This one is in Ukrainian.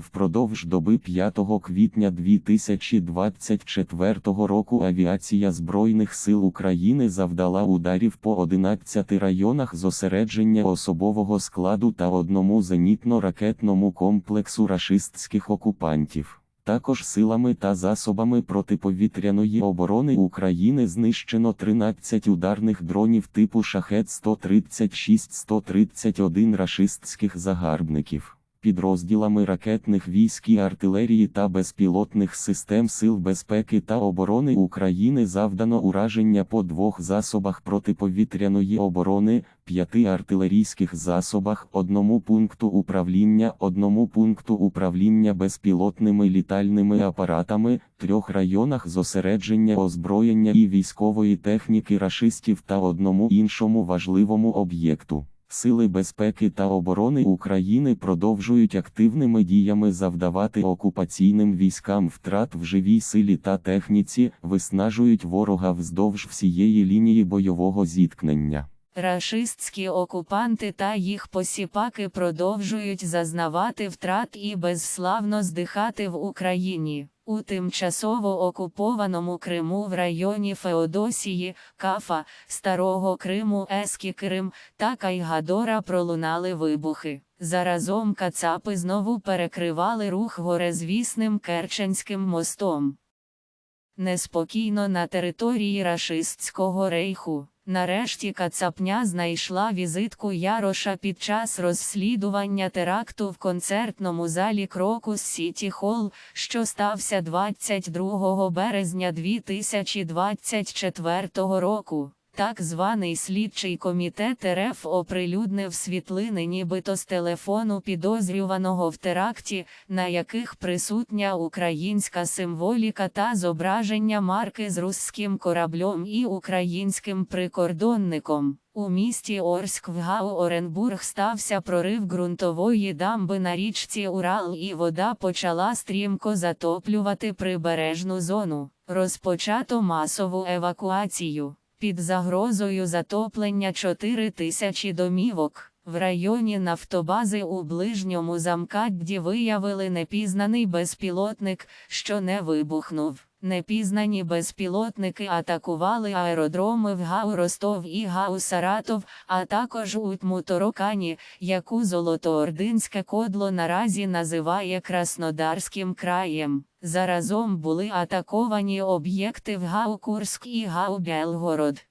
Впродовж доби 5 квітня 2024 року авіація Збройних сил України завдала ударів по 11 районах зосередження особового складу та одному зенітно-ракетному комплексу рашистських окупантів. Також силами та засобами протиповітряної оборони України знищено 13 ударних дронів типу Шахет-136-131 рашистських загарбників. Підрозділами ракетних військ і артилерії та безпілотних систем Сил безпеки та оборони України завдано ураження по двох засобах протиповітряної оборони, п'яти артилерійських засобах, одному пункту управління, одному пункту управління безпілотними літальними апаратами, трьох районах зосередження озброєння і військової техніки рашистів та одному іншому важливому об'єкту. Сили безпеки та оборони України продовжують активними діями завдавати окупаційним військам втрат в живій силі та техніці, виснажують ворога вздовж всієї лінії бойового зіткнення. Рашистські окупанти та їх посіпаки продовжують зазнавати втрат і безславно здихати в Україні. У тимчасово окупованому Криму в районі Феодосії, Кафа, Старого Криму, Ескі Крим та Кайгадора пролунали вибухи. Заразом кацапи знову перекривали рух горезвісним Керченським мостом. Неспокійно на території рашистського рейху. Нарешті Кацапня знайшла візитку Яроша під час розслідування теракту в концертному залі Крокус Сіті Холл, що стався 22 березня 2024 року. Так званий слідчий комітет РФ оприлюднив світлини нібито з телефону підозрюваного в теракті, на яких присутня українська символіка та зображення марки з русським кораблем і українським прикордонником. У місті Орськ в Гау Оренбург стався прорив ґрунтової дамби на річці Урал і вода почала стрімко затоплювати прибережну зону. Розпочато масову евакуацію. Під загрозою затоплення 4 тисячі домівок. В районі нафтобази у ближньому замкадді виявили непізнаний безпілотник, що не вибухнув. Непізнані безпілотники атакували аеродроми в Гау Ростов і Гау Саратов, а також у Тмуторокані, яку Золотоординське кодло наразі називає Краснодарським краєм. Заразом були атаковані об'єкти в Гау Курськ і Гау Белгород.